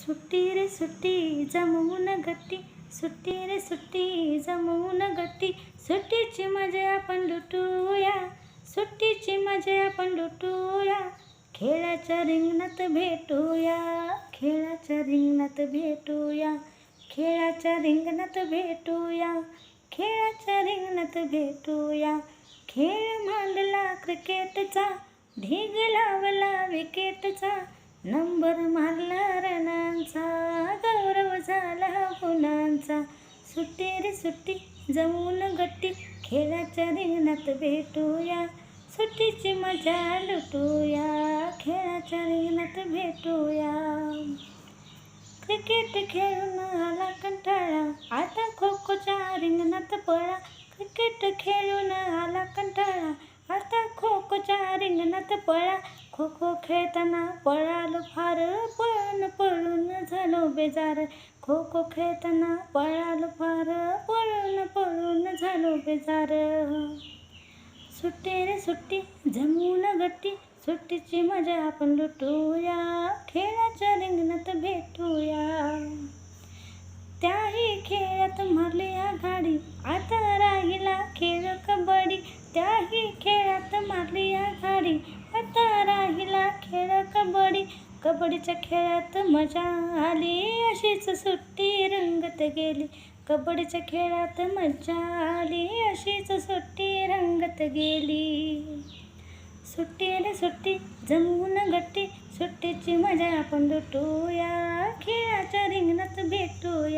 सुट्टी रे सुट्टी जमवून गट्टी सुट्टी रे सुट्टी जमवून गट्टी सुट्टीची मजा आपण लुटूया सुट्टीची मजा आपण लुटूया खेळाच्या रिंगणात भेटूया खेळाच्या रिंगणात भेटूया खेळाच्या रिंगणात भेटूया खेळाच्या रिंगणात भेटूया खेळ मांडला क्रिकेटचा ढीग लावला विकेटचा नंबर मारला सुट्टी रे सुट्टी जमून गट्टी खेळाच्या रिंगणात भेटूया. सुट्टीची मजा लुटूया खेळाच्या रिंगणात भेटूया. क्रिकेट खेळून आला कंटाळा आता खो खोच्या रिंगणात पळा. क्रिकेट खेळून आला कंटाळा आता खो खोच्या रिंगणात पळा. खो खो खेळताना पळालो फार पण पळून झालो बेजार. खो खो खेळताना पळालो फार. पळून पळून झालो बेजार. सुट्टी रे सुट्टी जमून गट्टी सुट्टीची मजा आपण लुटूया. खेळाच्या रिंगणात भेटूया. त्याही खेळात मारली आघाडी आता राहिला खेळ कबड्डी. त्याही खेळात मारली आघाडी आता राहिला खेळ कबड्डी. कबड्डीच्या खेळात मजा आली. अशीच सुट्टी रंगत गेली. कबड्डीच्या खेळात मजा आली. अशीच सुट्टी रंगत गेली. सुट्टी रे सुट्टी जमून गट्टी. सुट्टीची मजा आपण लुटूया. खेळाच्या रिंगणात भेटूया.